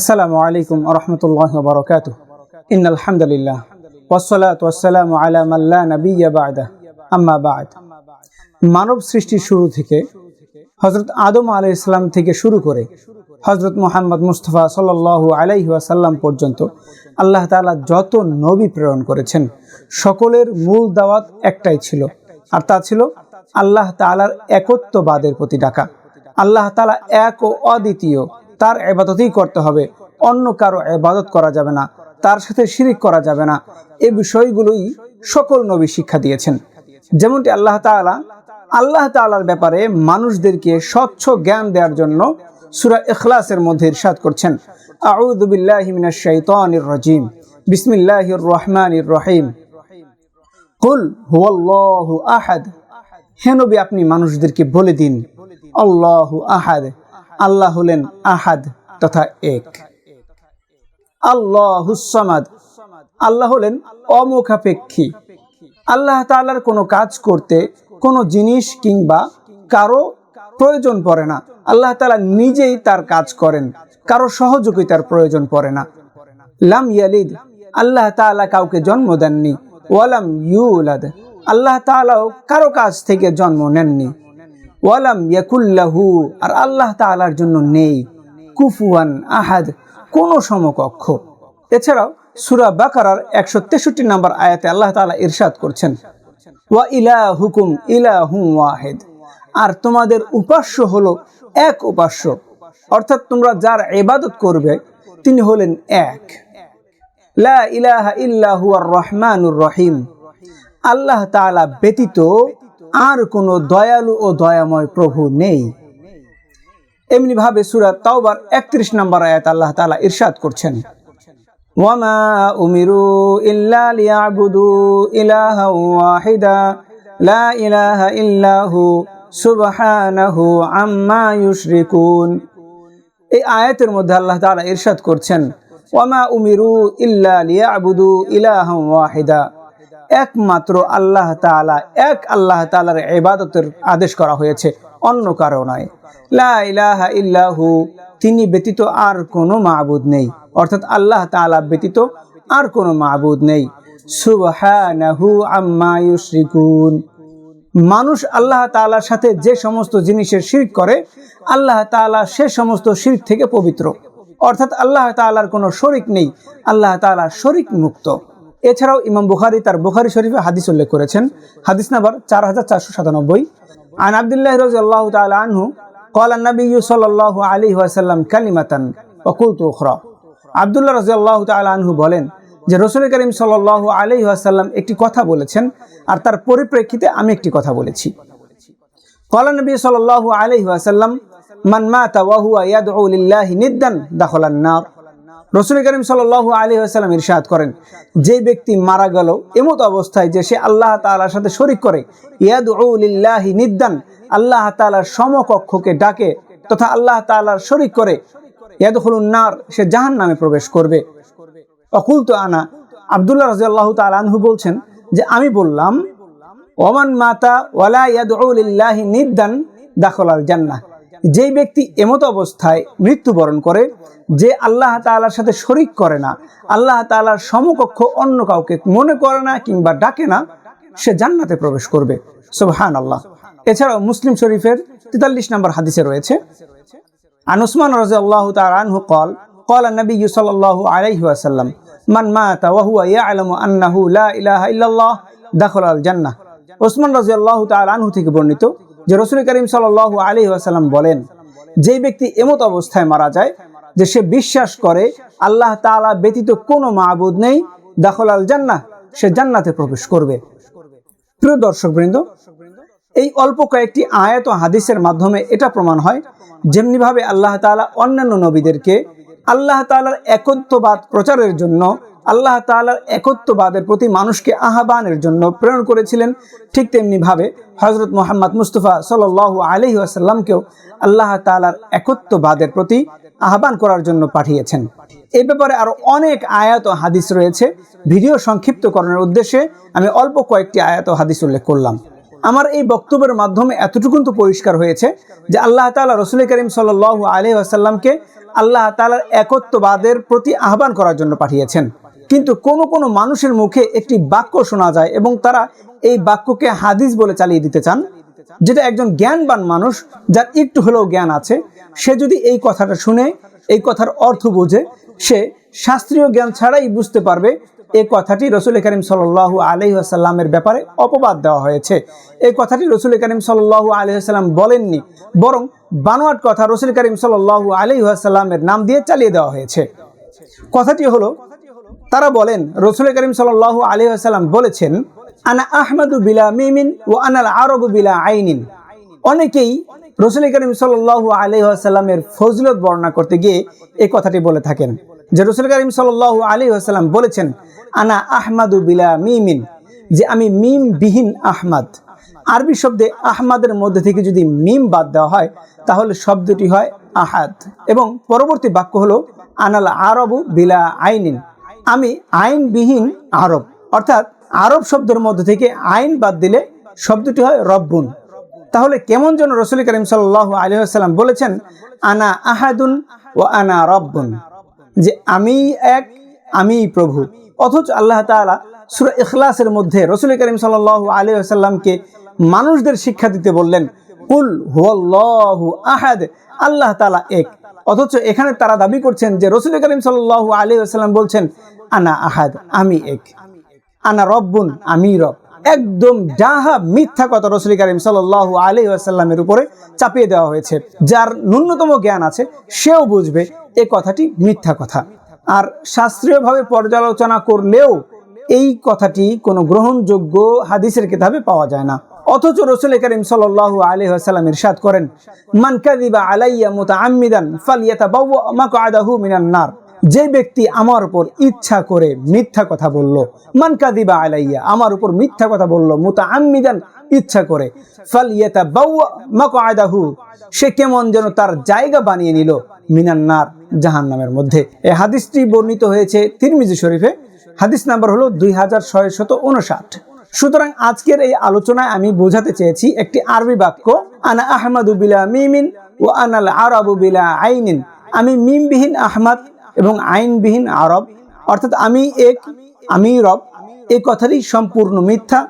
আসসালামু আলাইকুম রহমতুল্লাহ বরকাত ইন আলহামদুলিল্লাহ ওসলাত ওসালাম আলা মাল্লা নবিয়া বাদা আম্মা বাদ। মানব সৃষ্টির শুরু থেকে হজরত আদম আলাই ইসলাম থেকে শুরু করে হজরত মোহাম্মদ মুস্তফা সাল্লাহ আলাইহি ওয়াসাল্লাম পর্যন্ত আল্লাহ তাআলা যত নবী প্রেরণ করেছেন, সকলের মূল দাওয়াত একটাই ছিল। আর তা ছিল আল্লাহ তাআলার একত্ববাদের প্রতি ডাকা। আল্লাহ তালা এক ও অদ্বিতীয় তার এবাদতই করতে হবে। অন্য কারও এবাদত করা যাবে না, তার সাথে শিরিক করা যাবে না। এ বিষয়গুলোই সকল নবী শিক্ষা দিয়েছেন। যেমনটি আল্লাহ তাআলা, আল্লাহ তাআলার ব্যাপারে মানুষদেরকে স্বচ্ছ জ্ঞান দেওয়ার জন্য সুরা এখলাসের মধ্যে ইরশাদ করছেন। আউযু বিল্লাহি মিনাশ শাইতানির রাজিম। বিসমিল্লাহির রহমানির রহিম। কুল হুয়াল্লাহু আহাদ। হে নবী, আপনি মানুষদেরকে বলে দিন, আল্লাহু আহাদ। আল্লাহ হলেন আহাদ তথা এক। আল্লাহুসামাদ আল্লাহ হলেন অমুখাপেক্ষী। আল্লাহ তাআলার কোনো কাজ করতে কোনো জিনিস কিংবা কারও প্রয়োজন পড়ে না। আল্লাহ তালা নিজেই তার কাজ করেন, কারও সহযোগিতার প্রয়োজন পড়ে না। লাম ইয়ালিদ। আল্লাহ তাআলা কাউকে জন্ম দেননি। ওয়ালাম ইউলাদ। আল্লাহ তাআলাও কারও কাছ থেকে জন্ম নেননি। ওয়ালাম ইয়াকুল্লাহু আর আল্লাহ তাআলার জন্য নেই, কুফুয়ান আহাদ, কোনো সমকক্ষ। এছাড়াও সুরা বাকারার একশো তেষট্টি নম্বর আয়াতে আল্লাহ তাআলা ইরশাদ করছেন, ওয়া ইলা হুকুম ইলা হুম ওয়াহেদ। আর তোমাদের উপাস্য হলো এক উপাস্য, অর্থাৎ তোমরা যার এবাদত করবে, তিনি হলেন এক। লা ইলাহা ইল্লাহু আর রহমানুর রহিম। আল্লাহ তাআলা ব্যতীত আর কোনো দয়ালু ও দয়াময় প্রভু নেই। এমনি ভাবে সুরা তাওবার একত্রিশ নম্বর আয়াত আল্লাহ তালা ইরশাদ করছেন। ওয়ামা উমিরু ইল্লা লিয়াবুদু ইলাহা ওয়াহিদা, লা ইলাহা ইল্লাহু সুবহানাহু আম্মা ইউশরিকুন। এই আয়াতের মধ্যে আল্লাহ তাআলা ইরশাদ করছেন, ওয়ামা উমিরু ইল্লা লিয়াবুদু ইলাহা ওয়াহিদা। একমাত্র আল্লাহ তাআলা, এক আল্লাহ তাআলার এবাদতের আদেশ করা হয়েছে, অন্য কারও নয়। ইল্লাহু, তিনি ব্যতীত আর কোনো মাবুদ নেই। অর্থাৎ আল্লাহ তাআলা ব্যতীত আর কোনো মাবুদ নেই। মানুষ আল্লাহ তাআলার সাথে যে সমস্ত জিনিসের শিরক করে, আল্লাহ তাআলা সে সমস্ত শিরক থেকে পবিত্র। অর্থাৎ আল্লাহ তাআলার কোনো শরিক নেই, আল্লাহ তাআলা শরিক মুক্ত এছাড়াও ইমাম বুখারি তার বুখারি শরীফে হাদিস উল্লেখ করেছেন। হাদিস নাম্বার চার হাজার চারশো সাতানব্বই। আন আবদুল্লাহ রোজ আল্লাহ তালু আনহু কল সাল্লাহ আলী ওয়াসাল্লাম কালিমাতান অকুল তুখরা আবদুল্লাহ রাজি আল্লাহ আনহু বলেন যে, রসুল করিম সাল্লাহ আলী ওয়াসাল্লাম একটি কথা বলেছেন আর তার পরিপ্রেক্ষিতে আমি একটি কথা বলেছি। কলা নবী সাল্লাহ আলী ওয়াসাল্লাম, মান মা তাওয়াহুয়া ইয়াদ নিদ্দান দাখলান্নার রসুল করিম সাল আলী আসাল্লাম ইরশাদ করেন, যে ব্যক্তি মারা গেল এমত অবস্থায় যে সে আল্লাহ তালার সাথে শরিক করে। ইয়াদুল্লাহি নিদ্দান, আল্লাহ তালার সমকক্ষকে ডাকে তথা আল্লাহ তালার শরিক করে। ইয়াদুল নার, সে জাহান নামে প্রবেশ করবে। অকুল তো আনা, আবদুল্লাহ রাজি আল্লাহ তালহু বলছেন যে, আমি বললাম, ওমান মাতা ওয়ালা ইয়াদুল্লাহি নিদ্দান দাখলাল জান্নাহ। যেই ব্যক্তি এমত অবস্থায় মৃত্যুবরণ করে যে আল্লাহ তালার সাথে শরিক করে না আল্লাহ তালার সমকক্ষ অন্য কাউকে মনে করে না কিংবা ডাকে না সে জান্নাতে প্রবেশ করবে সুবহান আল্লাহ এছাড়াও মুসলিম শরীফের তেতাল্লিশ নম্বর হাদিসে রয়েছে আন উসমান রাজি আল্লাহ তালহু কল قال النبي صلى الله عليه وسلم من مات وهو يعلم أنه لا إله إلا الله دخل الجنة ওসমান রাজি আল্লাহ তালহু থেকে বর্ণিত যে রসুল করিম সাল আলী আসাল্লাম বলেন যে ব্যক্তি এমত অবস্থায় মারা যায় যে সে বিশ্বাস করে আল্লাহ তালা ব্যতীত কোনো মাহবুদ নেই দাখল আল জান্না সে জান্নাতে প্রবেশ করবে। প্রিয় দর্শক বৃন্দ এই অল্প কয়েকটি আয়াত ও হাদিসের মাধ্যমে এটা প্রমাণ হয়, যেমনিভাবে আল্লাহ তালা অন্যান্য নবীদেরকে আল্লাহ তালার একত্ববাদ প্রচারের জন্য আল্লাহ তালার একত্ববাদের প্রতি মানুষকে আহ্বানের জন্য প্রেরণ করেছিলেন, ঠিক তেমনিভাবে হজরত মোহাম্মদ মুস্তফা সাল আলহি আসাল্লামকেও আল্লাহ তালার একত্ববাদের প্রতি আহ্বান করার জন্য পাঠিয়েছেন। এই ব্যাপারে আরও অনেক আয়াত ও হাদিস রয়েছে। ভিডিও সংক্ষিপ্তকরণের উদ্দেশ্যে আমি অল্প কয়েকটি আয়াত ও হাদিস উল্লেখ করলাম। আমার এই বক্তব্যের মাধ্যমে এতটুকুন তো পরিষ্কার হয়েছে যে আল্লাহ তালা রসুল করিম সাল আলহি আসাল্লামকে আল্লাহ তালার একত্ববাদের প্রতি আহ্বান করার জন্য পাঠিয়েছেন। কিন্তু কোনো কোনো মানুষের মুখে একটি বাক্য শোনা যায় এবং তারা এই বাক্যকে হাদিস বলে চালিয়ে দিতে চান, যেটা একজন জ্ঞানবান মানুষ যার একটু হলেও জ্ঞান আছে, সে যদি এই কথাটা শুনে, এই কথার অর্থ বোঝে, সে শাস্ত্রীয় জ্ঞান ছাড়াই বুঝতে পারবে এই কথাটি রসুল করিম সাল আলহি আসাল্লামের ব্যাপারে অপবাদ দেওয়া হয়েছে। এই কথাটি রসুল করিম সাল আলহি আসাল্লাম বলেননি, বরং বানোয়াট কথা রসুল করিম সাল আলহি আসাল্লামের নাম দিয়ে চালিয়ে দেওয়া হয়েছে। কথাটি হলো তারা বলেন রসুল করিম সাল আলহি আসাল্লাম বলেছেন, আনা আহমদু বিলা মিমিন ও আনাল আরবু বিলা আইনিন। অনেকেই রসুল করিম সাল আলহি আসাল্লামের ফজলত বর্ণনা করতে গিয়ে এই কথাটি বলে থাকেন, যে রসুল করিম সাল আলী আসাল্লাম বলেছেন, আনা আহমাদু বিলা মিমিন। যে আমি মিম বিহীন আহমাদ। আরবি শব্দে আহমাদের মধ্যে থেকে যদি মিম বাদ দেওয়া হয়, তাহলে শব্দটি হয় আহাদ। এবং পরবর্তী বাক্য হলো, আনাল আরবু বিলা আইনিন। আমি আইনবিহীন আরব, অর্থাৎ আরব শব্দের মধ্যে থেকে আইন বাদ দিলে শব্দটি হয় রব্বুন। তাহলে কেমন যেন রসুল করিম সাল আলী আসাল্লাম বলেছেন, আনা আহাদুন ও আনা রব্বুন। যে আমি এক আমি প্রভু। অথচ আল্লাহ তালা সুরা ইখলাসের মধ্যে রসুল করিম সাল আলী আসাল্লামকে মানুষদের শিক্ষা দিতে বললেন, কুল হুয়াল্লাহু আহাদ। আল্লাহ তালা এক অথচ এখানে তারা দাবি করছেন যে রসুল করিম সাল আলী আসাল্লাম বলছেন, আনা আহাদ, আমি এক। আনা রব্বুন, আমি রব। একদম ডাহা মিথ্যা কথা রসুল করিম সাল আলী আসাল্লামের উপরে চাপিয়ে দেওয়া হয়েছে। যার ন্যূনতম জ্ঞান আছে, সেও বুঝবে এ কথাটি মিথ্যা কথা। আর শাস্ত্রীয়ভাবে পর্যালোচনা করলেও এই কথাটি কোনো গ্রহণযোগ্য হাদিসের কিতাবে পাওয়া যায় না। অথচ রসুল করিম সাল আলী আসাল্লাম ইরশাদ করেন, মান কাদিবা আলাইয়া মুতা আমিদান ফালিয়াতা বাবু মাকো আদাহু মিনান নার। যে ব্যক্তি আমার উপর ইচ্ছা করে মিথ্যা কথা বলল, মান কাদিবা আলাইয়া, আমার উপর মিথ্যা কথা বলল মুতা আমিদান ইচ্ছা করে ফালিয়াতা বাউ মাকো আদাহু সে কেমন যেন তার জায়গা বানিয়ে নিল মিনান্নার জাহান নামের মধ্যে। এই হাদিসটি বর্ণিত হয়েছে তিরমিজি শরীফে হাদিস নাম্বার হলো দুই হাজার ছয়শত উনষাট। সুতরাং আজকের এই আলোচনায় আমি বোঝাতে চেয়েছি একটি আরবি বাক্য, আনা আহমদু বিলা মিমিন ও আনাল আরবু বিলা আইনিন। আমি মিমবিহীন আহমদ এবং আইনবিহীন আরব। অর্থাৎ আমি এক, আমি রব। এই কথাটি সম্পূর্ণ মিথ্যা,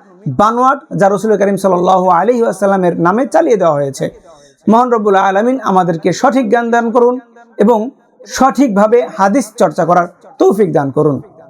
বানোয়াট, যা রসুল করিম সাল আলী আসাল্লামের নামে চালিয়ে দেওয়া হয়েছে। মহান রব্বুল্লাহ আলমিন আমাদেরকে সঠিক জ্ঞান দান করুন এবং সঠিকভাবে হাদিস চর্চা করার তৌফিক দান করুন।